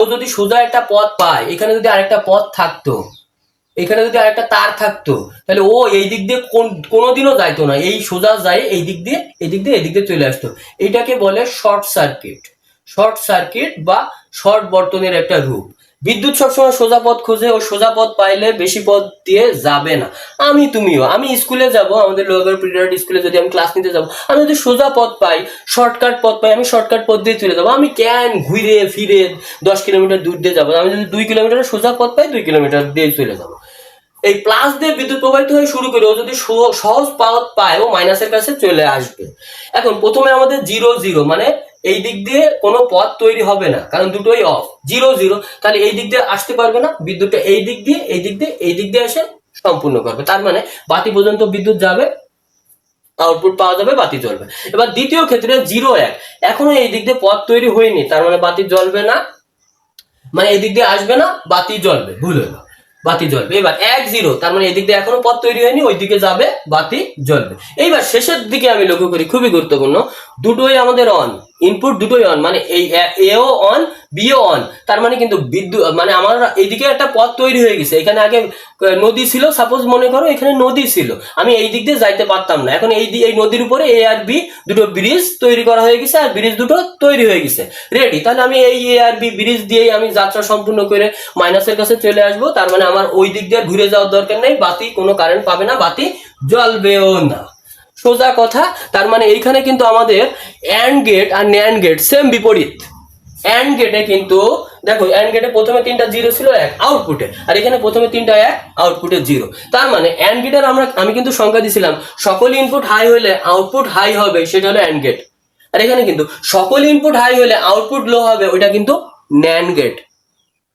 ও যদি সোজা একটা পথ পায়, এখানে যদি আরেকটা পথ থাকতো, এখানে যদি আরেকটা তার থাকতো, তাহলে ও এই দিক দিয়ে কোন, কোনোদিনও যাইতো না। এই সোজা যায় এই দিক দিয়ে, এই দিক দিয়ে এদিক দিক দিয়ে চলে আসতো। এটাকে বলে শর্ট সার্কিট শর্ট সার্কিট বা শর্ট বর্তনের একটা রূপ। বিদ্যুৎ সবসময় সোজা পথ খোঁজে ও সোজা পথ পাইলে বেশি পথ দিয়ে যাবে না। আমি তুমিও। আমি স্কুলে যাব, আমাদের লোহাগড় পিরিয়ড স্কুলে যদি আমি ক্লাস নিতে যাব, আমি যদি সোজা পথ পাই, শর্টকাট পথ পাই, আমি শর্টকাট পথ দিয়ে চলে যাব। আমি ক্যান ঘুরে ফিরে দশ কিলোমিটার দূর দিয়ে যাব আমি যদি দুই কিলোমিটার সোজা পথ পাই, দুই কিলোমিটার দিয়ে চলে যাব। এই প্লাস দিয়ে বিদ্যুৎ প্রবাহিত হয়ে শুরু করে ও যদি সহ- সহজ পথ পায়, ও মাইনাসের কাছে চলে আসবে। এখন প্রথমে আমাদের জিরো জিরো মানে এই দিক দিয়ে কোনো পথ তৈরি হবে না, কারণ দুটোই অফ জিরো জিরো তাহলে এই দিক দিয়ে আসতে পারবে না, বিদ্যুৎটা এই দিক দিয়ে, এই দিক দিয়ে, এই দিক দিয়ে এসে সম্পূর্ণ করবে, তার মানে বাতি পর্যন্ত বিদ্যুৎ যাবে আউটপুট পাওয়া যাবে, বাতি জ্বলবে। এবার দ্বিতীয় ক্ষেত্রে জিরো এক, এখনও এই দিক দিয়ে পথ তৈরি হয়নি, তার মানে বাতি জ্বলবে না মানে এই দিক দিয়ে আসবে না, বাতি জ্বলবে, ভুল হলো বাতি জ্বলবে। এবার এক জিরো, তার মানে এদিক দিয়ে এখনও পথ তৈরি হয়নি ওই দিকে যাবে, বাতি জ্বলবে। এইবার শেষের দিকে আমি লক্ষ্য করি, খুবই গুরুত্বপূর্ণ, দুটোই আমাদের অন ইনপুট দুটোই অন মানে এই এও অন বিও অন তার মানে কিন্তু বিদ্যুৎ মানে আমার এইদিকে একটা পথ তৈরি হয়ে গেছে। এখানে আগে নদী ছিল সাপোজ মনে করো এখানে নদী ছিল। আমি এই দিক দিয়ে যাইতে পারতাম না। এখন এই এই নদীর উপরে এ আর বি দুটো ব্রিজ তৈরি করা হয়ে গেছে, আর ব্রিজ দুটো তৈরি হয়ে গেছে। রেডি তাহলে আমি এই এ আর বি ব্রিজ দিয়েই আমি যাত্রা সম্পূর্ণ করে মাইনাসের কাছে চলে আসব। তার মানে আমার ওই দিক দিয়ে ঘুরে যাওয়ার দরকার নেই। বাতি কোনো কারেন্ট পাবে না, বাতি জ্বলবেও না। সোজা কথা, তার মানে এইখানে কিন্তু আমাদের অ্যান্ড গেট আর ন্যান্ড গেট সেম বিপরীত। অ্যান্ড গেটে কিন্তু, দেখো অ্যান্ড গেটে প্রথমে তিনটা জিরো ছিল এক আউটপুটে আর এখানে প্রথমে তিনটা এক আউটপুটে জিরো তার মানে অ্যান্ড গেটের আমরা আমি কিন্তু সংখ্যা দিছিলাম, সকল ইনপুট হাই হলে আউটপুট হাই হবে, সেটা হলো অ্যান্ড গেট আর এখানে কিন্তু সকল ইনপুট হাই হলে আউটপুট লো হবে, ওইটা কিন্তু ন্যান্ড গেট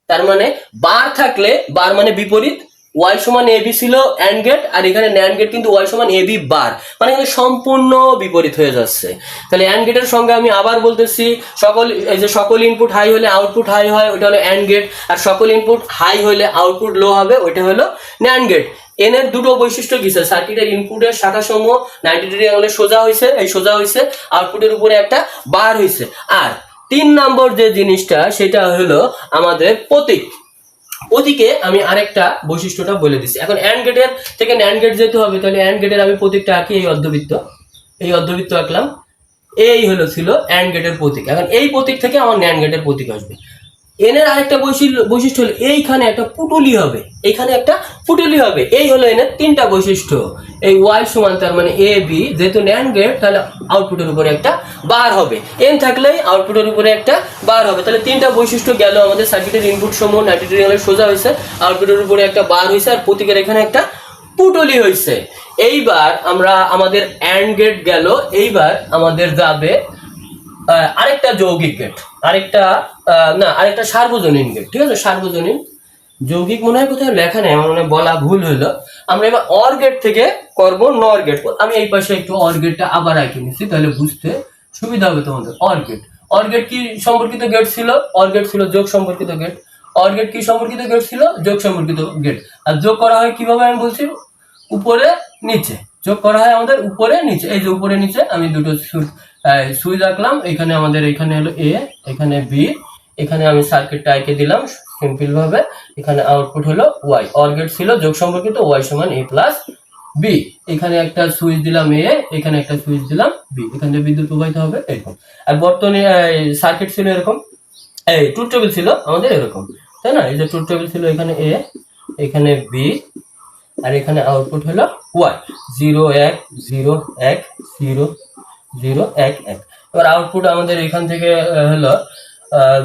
তার মানে বার থাকলে বার মানে বিপরীত ওয়াই সমান এবি ছিল অ্যান্ড গেট আর এখানে ন্যান্ড গেট কিন্তু ওয়াই সমান এবি বার। মানে এখানে সম্পূর্ণ বিপরীত হয়ে যাচ্ছে। তাহলে অ্যান্ড গেটের সঙ্গে আমি আবার বলতেছি, সকল এই যে সকল ইনপুট হাই হলে আউটপুট হাই হয় ওটা হলো অ্যান্ড গেট আর সকল ইনপুট হাই হলে আউটপুট লো হবে, ওইটা হলো ন্যান্ড গেট এন এর দুটো বৈশিষ্ট্য কি স্যার সার্কিটের ইনপুটের শাখা সমূহ নাইনটি ডিগ্রি অ্যাঙ্গেলে সোজা হয়েছে, এই সোজা হয়েছে আউটপুটের উপরে একটা বার হয়েছে। আর তিন নম্বর যে জিনিসটা, সেটা হলো আমাদের প্রতীক। ওদিকে আমি আরেকটা বৈশিষ্ট্যটা বলে দিচ্ছি। এখন অ্যান্ড গেটের থেকে ন্যান্ড গেট যেতে হবে, তাহলে অ্যান্ড গেটের আমি প্রতীকটা আঁকি, এই অর্ধবৃত্ত। এই অর্ধবৃত্ত আঁকলাম। এই হলো ছিল অ্যান্ড গেটের প্রতীক। এখন এই প্রতীক থেকে আমার ন্যান্ড গেটের প্রতীক আসবে। এন এর আরেকটা বৈশিষ্ট্য হলো এইখানে একটা পুটুলি হবে। এইখানে একটা পুটুলি হবে। এই হলো এনের তিনটা বৈশিষ্ট্য। এই ওয়াই সমান তার মানে এ বি যেহেতু ন্যান্ড গেট তাহলে আউটপুটের উপরে একটা বার হবে। এন থাকলেই আউটপুটের উপরে একটা বার হবে। তাহলে তিনটা বৈশিষ্ট্য গেল আমাদের সার্কিটের ইনপুট সমূহ নাইনটি সোজা হয়েছে। আউটপুটের উপরে একটা বার হয়েছে আর প্রতীকের এখানে একটা পুটলি হয়েছে। এইবার আমরা আমাদের অ্যান্ড গেট গেল। এইবার আমাদের যাবে আরেকটা যৌগিক গেট, আরেকটা না, আরেকটা সার্বজনীন গেট, ঠিক আছে? সার্বজনীন। যৌগিক মনে হয় কোথাও লেখা নেই, আমার মনে বলা ভুল হলো আমরা এবার অর গেট থেকে করব, নর গেট। আমি এই পাশে একটু অর গেটটা আবার আঁকে নিচ্ছি তাহলে বুঝতে সুবিধা হবে তোমাদের। Or gate. অর গেট কি সম্পর্কিত গেট ছিল? অর গেট ছিল যোগ সম্পর্কিত গেট। অর গেট কি সম্পর্কিত গেট ছিল? যোগ সম্পর্কিত গেট। আর যোগ করা হয় কীভাবে আমি বলছি? উপরে, নিচে। যোগ করা হয় আমাদের উপরে নিচে। এই যে উপরে নিচে আমি দুটো সুইচ রাখলাম। এখানে আমাদের এখানে হলো এ এখানে বি এখানে আমি সার্কিটটা এঁকে দিলাম সিম্পল ভাবে। এখানে আউটপুট হলো ওয়াই অর্গেট ছিল, যোগ সম্পর্কিত ওয়াই সমান এ প্লাস বি এখানে একটা সুইচ দিলাম এ এখানে একটা সুইচ দিলাম বি এখান বিদ্যুৎ প্রবাহিত হবে এরকম। আর বর্তমানে সার্কিট ছিল এরকম। এই ট্রুথ টেবিল ছিল আমাদের এরকম। তাই না? এই যে ট্রুথ টেবিল ছিল এখানে এ এখানে বি আর এখানে আউটপুট হলো ওয়াই জিরো এক জিরো এক জিরো জিরো এক এক। এবার আউটপুট আমাদের এখান থেকে হলো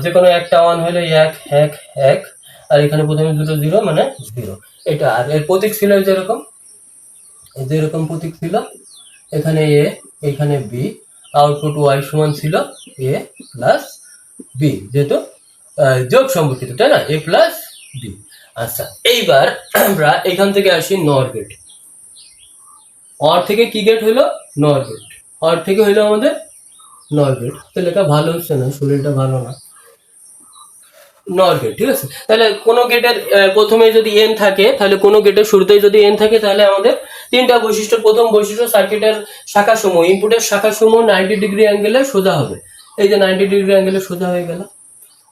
যে কোনো একটা ওয়ান হলে এক এক এক, আর এখানে প্রথমে দুটো জিরো মানে জিরো এটা, আর এর প্রতীক ছিল যেরকম যে এরকম, এই যে এরকম প্রতীক ছিল, এখানে এ, এখানে বি আউটপুট ওয়াই সমান ছিল এ প্লাস বি যেহেতু যোগ সম্পর্কিত, তাই না? এ প্লাস বি আচ্ছা এইবার আমরা এখান থেকে আসি নর গেট অর থেকে কি গেট হলো? নর গেট অর থেকে হইল আমাদের নর গেট তাহলে এটা ভালো হচ্ছে না, শরীরটা ভালো না। নর গেট ঠিক আছে? তাহলে কোনো গেটের প্রথমে যদি এন থাকে, তাহলে কোনো গেটের শুরুতেই যদি এন থাকে, তাহলে আমাদের তিনটা বৈশিষ্ট্য, প্রথম বৈশিষ্ট্য সার্কিটের শাখা সমূহ ইনপুটের শাখা সমূহ নাইনটি ডিগ্রি অ্যাঙ্গেলে সোজা হবে। এই যে নাইনটি ডিগ্রি অ্যাঙ্গেলে সোজা হয়ে গেল।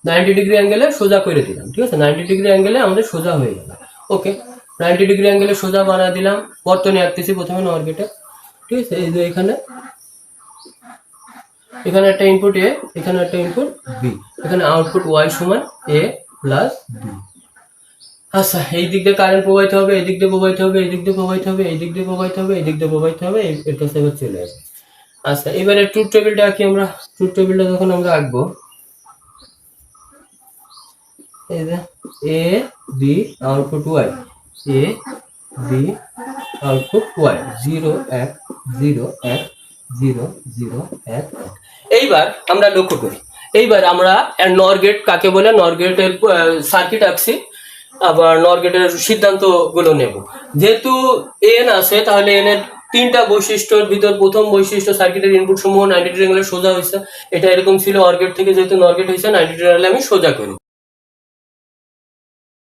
নাইনটি ডিগ্রি অ্যাঙ্গেলে সোজা করে দিলাম, ঠিক আছে? নাইনটি ডিগ্রি অ্যাঙ্গেলে আমাদের সোজা হয়ে গেল। ওকে, নাইনটি ডিগ্রি অ্যাঙ্গেলে সোজা বানা দিলাম, বর্তনী আঁকতেছি প্রথমে নর্গেটে ঠিক আছে? এই যে এখানে এখানে একটা ইনপুট এ এখানে একটা ইনপুট বি এখানে আউটপুট ওয়াই সমান এ প্লাস বি আচ্ছা এই দিক দিয়ে কারেন্ট প্রবাহিত হবে, এই দিক দিয়ে প্রবাহিত হবে, এই দিক দিয়ে প্রবাহিত হবে, এই দিক দিয়ে প্রবাহিত হবে, এই দিক দিয়ে প্রবাহিত হবে, এর কাছে চলে আসবে। আচ্ছা এবারে ট্রুথ টেবিলটা আঁকি আমরা। ট্রুথ টেবিলটা যখন আমরা আঁকবো A B output Y A B output Y zero এক জিরো এক জিরো জিরো এক এইবার আমরা লক্ষ্য করি। এইবার আমরা নরগেট কাকে বলে? নরগেটের সার্কিট আঁকছি। আবার নরগেটের সিদ্ধান্তগুলো নেব। যেহেতু এন আছে, তাহলে এন এর তিনটা বৈশিষ্ট্যর ভিতর প্রথম বৈশিষ্ট্য সার্কিটের ইনপুট সমূহ নাইনটি ডিগ্রি সোজা হয়েছে। এটা এরকম ছিল অর্গেট থেকে, যেহেতু নরগেট হয়েছে নাইনটি ডিগ্রি আমি সোজা করি।